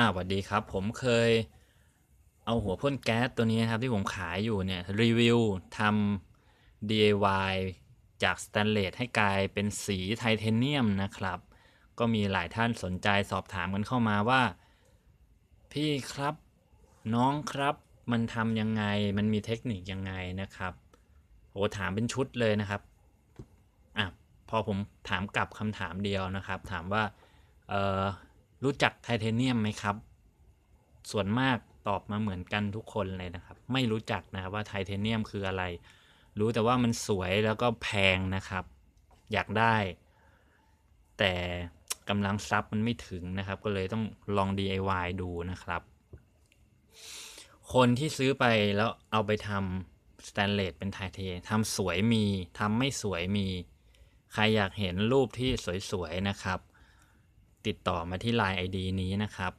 อ่าสวัสดีครับ ผมเคยเอาหัวพ่นแก๊สตัวนี้นะครับที่ผมขายอยู่เนี่ยรีวิวทำ DIY จากสแตนเลสให้กลายเป็นสีไทเทเนียมนะครับ ก็มีหลายท่านสนใจสอบถามกันเข้ามาว่า พี่ครับน้องครับ มันทำยังไงมันมีเทคนิคยังไงนะครับโหถามเป็นชุดเลยนะครับอะพอผมถามกลับคำถามเดียวนะครับ ถามว่าเออ รู้จักไทเทเนียมไหมครับ ส่วนมากตอบมาเหมือนกันทุกคนเลยนะครับ ไม่รู้จักนะครับว่าไทเทเนียมคืออะไร รู้แต่ว่ามันสวยแล้วก็แพงนะครับ อยากได้ แต่กำลังทรัพย์มันไม่ถึงนะครับ ก็เลยต้องลอง DIY ดูนะครับ คนที่ซื้อไปแล้วเอาไปทำสแตนเลสเป็นไทเททำสวยมีทำไม่สวยมี ใครอยากเห็นรูปที่สวยๆนะครับ ติดต่อมาที่ Line ID นี้นะครับ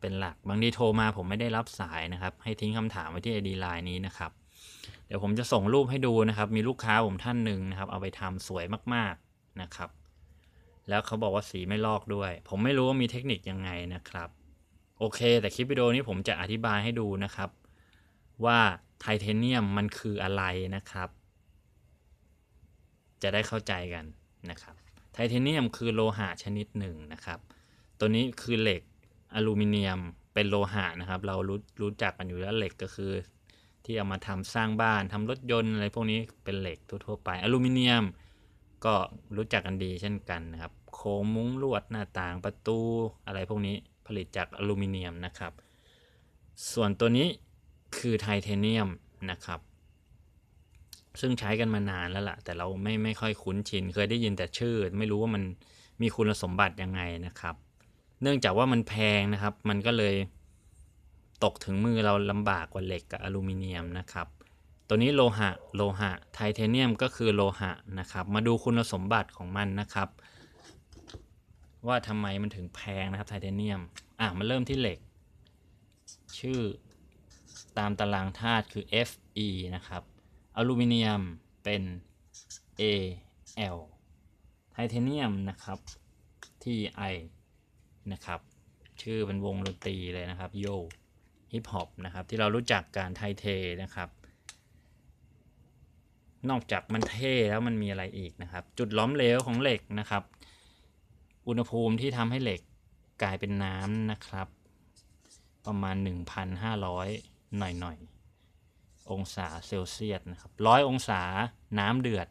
เป็นหลักบางทีโทรมาผมไม่ได้รับสายนะครับ ให้ทิ้งคำถามไว้ที่ ID Line นี้นะครับ เดี๋ยวผมจะส่งรูปให้ดูนะครับ มีลูกค้าผมท่านหนึ่งนะครับ เอาไปทำสวยมากๆนะครับ แล้วเขาบอกว่าสีไม่ลอกด้วย ผมไม่รู้ว่ามีเทคนิคยังไงนะครับ โอเค แต่คลิปวิดีโอนี้ผมจะอธิบายให้ดูนะครับ ว่าไทเทเนียมมันคืออะไรนะครับ จะได้เข้าใจกันนะครับ ไทเทเนียมคือโลหะชนิดหนึ่งนะครับ ตัวนี้คือเหล็กอลูมิเนียมเป็นโลหะนะครับ เรารู้รู้จักกันอยู่แล้วเหล็กก็คือ ที่เอามาทำสร้างบ้านทำรถยนต์อะไรพวกนี้เป็นเหล็กทั่วๆไป อลูมิเนียมก็รู้จักกันดีเช่นกันนะครับ โครงมุ้งลวดหน้าต่างประตูอะไรพวกนี้ผลิตจากอลูมิเนียมนะครับ ส่วนตัวนี้คือไทเทเนียมนะครับ ซึ่งใช้กันมานานแล้วล่ะ แต่เราไม่ไม่ค่อยคุ้นชิน เคยได้ยินแต่ชื่อ ไม่รู้ว่ามันมีคุณสมบัติยังไงนะครับ เนื่องจากว่ามันแพงนะครับ มันก็เลยตกถึงมือเราลำบากกว่าเหล็กกับอลูมิเนียมนะครับ ตัวนี้โลหะโลหะไทเทเนียมก็คือโลหะนะครับ มาดูคุณสมบัติของมันนะครับ ว่าทำไมมันถึงแพงนะครับไทเทเนียม อะมาเริ่มที่เหล็ก ชื่อตามตารางธาตุคือ Fe นะครับ อลูมิเนียมเป็น Al ไทเทเนียมนะครับ Ti นะครับ ชื่อเป็นวงดนตรีเลยนะครับโยฮิปฮอปนะครับที่เรารู้จักการไทเทนะครับ นอกจากมันเท่แล้วมันมีอะไรอีกนะครับ จุดล้อมเหลวของเหล็กนะครับ อุณหภูมิที่ทำให้เหล็กกลายเป็นน้ำนะครับ ประมาณ 1,500 หน่อยๆ องศาเซลเซียสนะครับร้อยองศาน้ำเดือด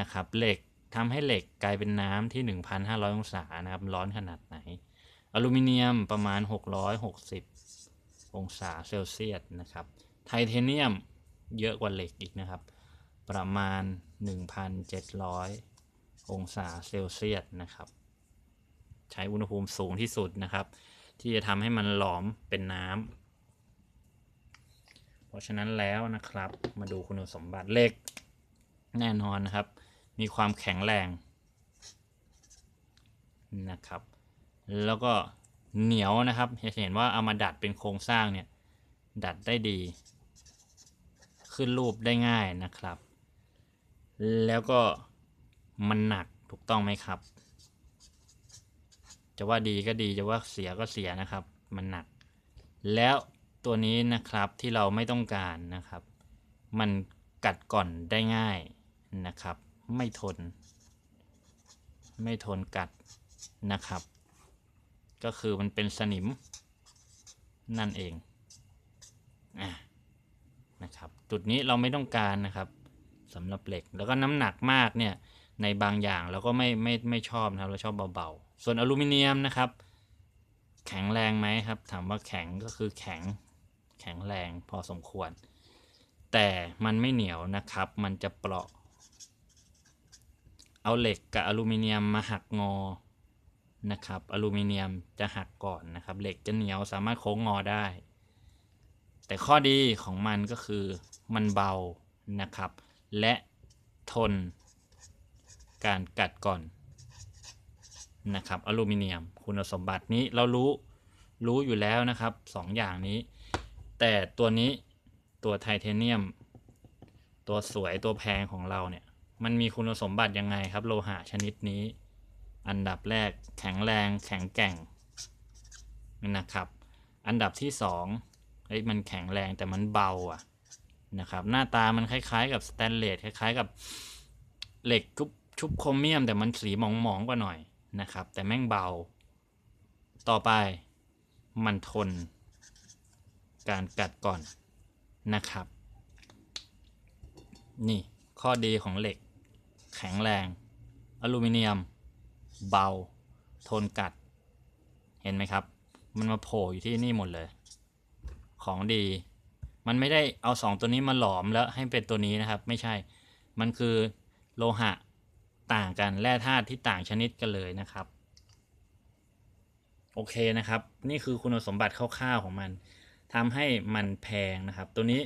นะครับเหล็กทำให้เหล็กกลายเป็นน้ำที่ 1,500 องศานะครับร้อนขนาดไหน อลูมิเนียมประมาณ 660 องศาเซลเซียสนะครับไทเทเนียมเยอะกว่าเหล็กอีกนะครับ ประมาณ 1,700 องศาเซลเซียสนะครับ ใช้อุณหภูมิสูงที่สุดนะครับ ที่จะทำให้มันหลอมเป็นน้ำ เพราะฉะนั้นแล้วนะครับ มาดูคุณสมบัติเหล็ก แน่นอนนะครับ มีความแข็งแรงนะครับ แล้วก็เหนียวนะครับจะเห็นว่าเอามาดัดเป็นโครงสร้างเนี่ยดัดได้ดี ขึ้นรูปได้ง่ายนะครับ แล้วก็มันหนักถูกต้องไหมครับ จะว่าดีก็ดีจะว่าเสียก็เสียนะครับ มันหนัก แล้ว ตัวนี้นะครับที่เราไม่ต้องการนะครับ มันกัดก่อนได้ง่ายนะครับ ไม่ทน ไม่ทนกัดนะครับ ก็คือมันเป็นสนิมนั่นเองอะนะครับ จุดนี้เราไม่ต้องการนะครับสำหรับเหล็กแล้วก็น้ำหนักมากเนี่ยในบางอย่างเราก็ไม่ไม่ไม่ชอบนะครับ เราชอบเบาๆ ส่วนอลูมิเนียมนะครับ แข็งแรงไหมครับ ถามว่าแข็งก็คือแข็ง แข็งแรงพอสมควร แต่มันไม่เหนียวนะครับ มันจะเปราะ เอาเหล็กกับอลูมิเนียมมาหักงอนะครับ อลูมิเนียมจะหักก่อนนะครับ เหล็กจะเหนียวสามารถโค้งงอได้ แต่ข้อดีของมันก็คือมันเบานะครับ และทนการกัดก่อนนะครับ อลูมิเนียม คุณสมบัตินี้เรารู้รู้อยู่แล้วนะครับสองอย่างนี้ แต่ตัวนี้ตัวไทเทเนียม ตัวสวยตัวแพงของเราเนี่ย มันมีคุณสมบัติยังไงครับ โลหะชนิดนี้ อันดับแรกแข็งแรงแข็งแกร่งนะครับ อันดับที่สองเฮ้ยมันแข็งแรงแต่มันเบาอะนะครับหน้าตามันคล้ายๆ กับสแตนเลสคล้ายๆ กับเหล็กชุบชุบโครเมียม แต่มันสีหมองๆกว่าหน่อยนะครับ แต่แม่งเบา ต่อไปมันทน การกัดก่อนนะครับ นี่ข้อดีของเหล็ก แข็งแรง อลูมิเนียม เบา ทนกัด เห็นไหมครับ มันมาโผล่อยู่ที่นี่หมดเลย ของดี มันไม่ได้เอาสองตัวนี้มาหลอมแล้วให้เป็นตัวนี้นะครับ ไม่ใช่ มันคือโลหะต่างกันแร่ธาตุที่ต่างชนิดกันเลยนะครับ โอเคนะครับ นี่คือคุณสมบัติคร่าวๆของมัน ทำให้มันแพงนะครับ ตัวนี้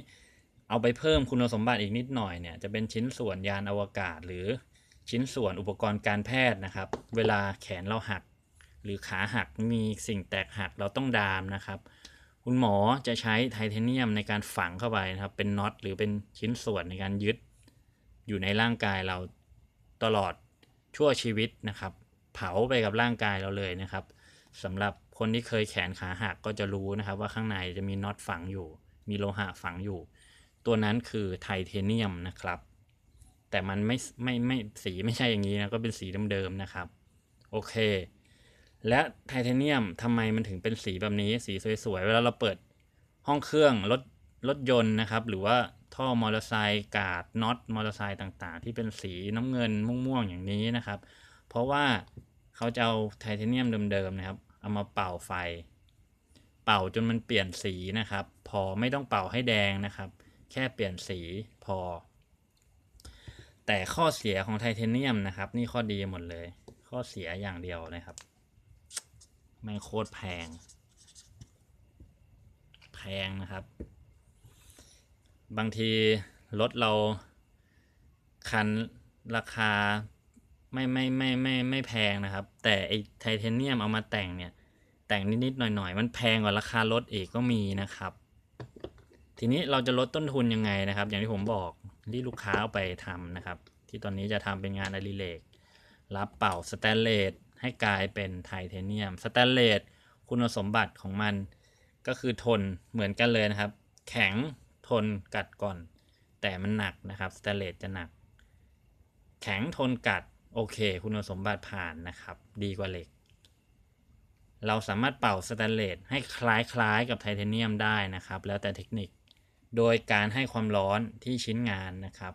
เอาไปเพิ่มคุณสมบัติอีกนิดหน่อยเนี่ยจะเป็นชิ้นส่วนยานอวกาศ หรือชิ้นส่วนอุปกรณ์การแพทย์นะครับ เวลาแขนเราหัก หรือขาหักมีสิ่งแตกหักเราต้องดามนะครับ คุณหมอจะใช้ไทเทเนียมในการฝังเข้าไปนะครับ เป็นน็อตหรือเป็นชิ้นส่วนในการยึด อยู่ในร่างกายเราตลอดชั่วชีวิตนะครับ เผาไปกับร่างกายเราเลยนะครับสำหรับ คนที่เคยแขนขาหักก็จะรู้นะครับว่าข้างในจะมีน็อตฝังอยู่ มีโลหะฝังอยู่ ตัวนั้นคือไทเทเนียมนะครับ แต่มันไม่ไม่ไม่สีไม่ใช่อย่างนี้นะก็เป็นสีเดิมๆนะครับ โอเค และไทเทเนียมทำไมมันถึงเป็นสีแบบนี้สีสวยๆเวลาเราเปิดห้องเครื่องรถรถยนต์นะครับ หรือว่าท่อมอเตอร์ไซค์กาดน็อตมอเตอร์ไซค์ต่างๆ ที่เป็นสีน้ำเงินม่วงๆอย่างนี้นะครับ เพราะว่าเขาจะเอาไทเทเนียมเดิมๆนะครับ เอามาเป่าไฟ เป่าจนมันเปลี่ยนสีนะครับ พอไม่ต้องเป่าให้แดงนะครับ แค่เปลี่ยนสีพอ แต่ข้อเสียของไทเทเนียมนะครับ นี่ข้อดีหมดเลย ข้อเสียอย่างเดียวนะครับม่งโคตรแพง แพงนะครับ บางทีรถเราคันราคาไม่ไม่ไม่ไม่ไม่แพงนะครับ แต่ไอไทเทเนียมเอามาแต่งเนี่ย แต่งนิดๆหน่อยๆ มันแพงกว่าราคารถอีกก็มีนะครับ ทีนี้เราจะลดต้นทุนยังไงนะครับ อย่างที่ผมบอกที่ลูกค้าเอาไปทำนะครับ ที่ตอนนี้จะทำเป็นงานอดิเรกรับเป่าสแตนเลสให้กลายเป็นไทเทเนียมสแตนเลสคุณสมบัติของมันก็คือทนเหมือนกันเลยนะครับ แข็งทนกัดก่อน แต่มันหนักนะครับสแตนเลสจะหนัก แข็งทนกัดโอเค คุณสมบัติผ่านนะครับ ดีกว่าเหล็ก เราสามารถเป่าสแตนเลสให้คล้ายๆ กับไทเทเนียมได้นะครับ แล้วแต่เทคนิค โดยการให้ความร้อนที่ชิ้นงานนะครับ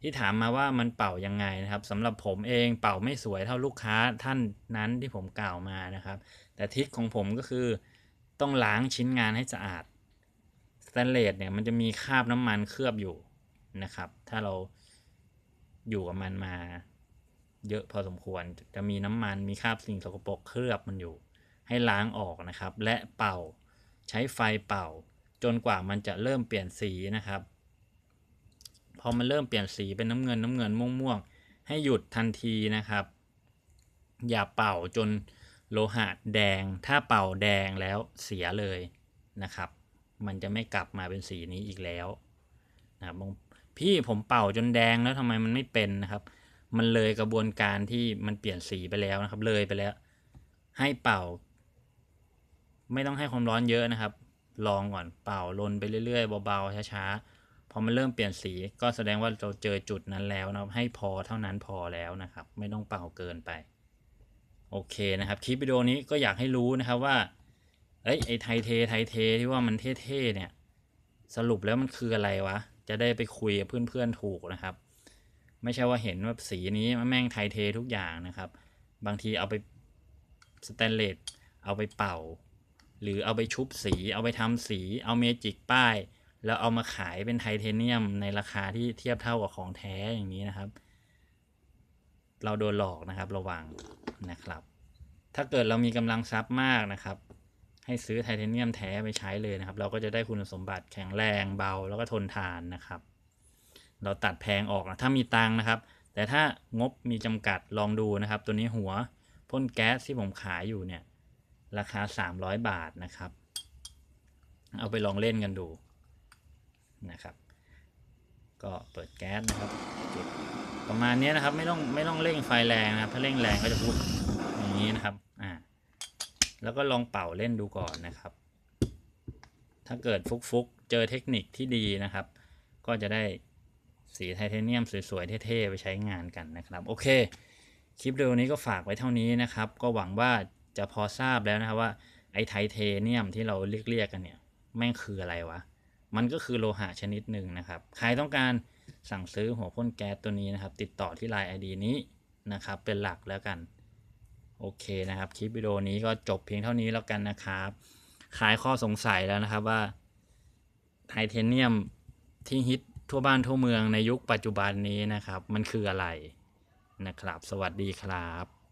ที่ถามมาว่ามันเป่ายังไงนะครับสำหรับผมเองเป่าไม่สวยเท่าลูกค้าท่านนั้นที่ผมกล่าวมานะครับ แต่ทริคของผมก็คือต้องล้างชิ้นงานให้สะอาดสแตนเลสเนี่ยมันจะมีคราบน้ำมันเคลือบอยู่นะครับ ถ้าเราอยู่กับมันมาเยอะพอสมควรจะมีน้ำมันมีคราบสิ่งสกปรกเคลือบมันอยู่ ให้ล้างออกนะครับ และเป่าใช้ไฟเป่า จนกว่ามันจะเริ่มเปลี่ยนสีนะครับ พอมันเริ่มเปลี่ยนสีเป็นน้ำเงินน้ำเงินม่วงม่วงๆให้หยุดทันทีนะครับ อย่าเป่าจนโลหะแดง ถ้าเป่าแดงแล้วเสียเลยนะครับ มันจะไม่กลับมาเป็นสีนี้อีกแล้วนะครับพี่ผมเป่าจนแดงแล้วทำไมมันไม่เป็นนะครับ มันเลยกระบวนการที่มันเปลี่ยนสีไปแล้วนะครับ เลยไปแล้ว ให้เป่า ไม่ต้องให้ความร้อนเยอะนะครับ ลองก่อนเป่าลนไปเรื่อยๆเบาๆช้าๆพอมันเริ่มเปลี่ยนสีก็แสดงว่าเราเจอจุดนั้นแล้วนะครับ ให้พอเท่านั้นพอแล้วนะครับ ไม่ต้องเป่าเกินไป โอเคนะครับคลิปวิดีโอนี้ก็อยากให้รู้นะครับว่าเอ้ยไอไทเทไทเทที่ว่ามันเท่ๆเนี่ย สรุปแล้วมันคืออะไรวะ จะได้ไปคุยกับเพื่อนๆถูกนะครับ ไม่ใช่ว่าเห็นว่าสีนี้มันแม่งไทเททุกอย่างนะครับ บางทีเอาไปสแตนเลสเอาไปเป่า หรือเอาไปชุบสี เอาไปทำสี เอาเมจิกป้าย แล้วเอามาขายเป็นไทเทเนียมในราคาที่เทียบเท่ากับของแท้อย่างนี้นะครับ เราโดนหลอกนะครับระวังนะครับ ถ้าเกิดเรามีกำลังทรัพย์มากนะครับ ให้ซื้อไทเทเนียมแท้ไปใช้เลยนะครับ เราก็จะได้คุณสมบัติแข็งแรงเบาแล้วก็ทนทานนะครับ เราตัดแพงออกนะถ้ามีตังนะครับ แต่ถ้างบมีจำกัดลองดูนะครับ ตัวนี้หัวพ่นแก๊สที่ผมขายอยู่เนี่ย ราคา 300 บาทนะครับ เอาไปลองเล่นกันดูนะครับ ก็เปิดแก๊สนะครับ ประมาณนี้นะครับไม่ต้องไม่ต้องเร่งไฟแรงนะครับ ถ้าเร่งแรงก็จะพุอย่างนี้นะครับอ่าแล้วก็ลองเป่าเล่นดูก่อนนะครับ ถ้าเกิดฟุกๆเจอเทคนิคที่ดีนะครับ ก็จะได้สีไทเทเนียมสวยๆเท่ๆไปใช้งานกันนะครับ โอเค คลิปวิดีโอนี้ก็ฝากไว้เท่านี้นะครับ ก็หวังว่า จะพอทราบแล้วนะครับว่าไอ้ไทเทเนียมที่เราเรียกๆกันเนี่ยแม่งคืออะไรวะ มันก็คือโลหะชนิดหนึ่งนะครับ ใครต้องการสั่งซื้อหัวพ่นแก๊สตัวนี้นะครับ ติดต่อที่ Line ID นี้นะครับ เป็นหลักแล้วกัน โอเคนะครับ คลิปวิดีโอนี้ก็จบเพียงเท่านี้แล้วกันนะครับคลายข้อสงสัยแล้วนะครับว่าไทเทเนียมที่ฮิตทั่วบ้านทั่วเมืองในยุคปัจจุบันนี้นะครับ มันคืออะไรนะครับ สวัสดีครับ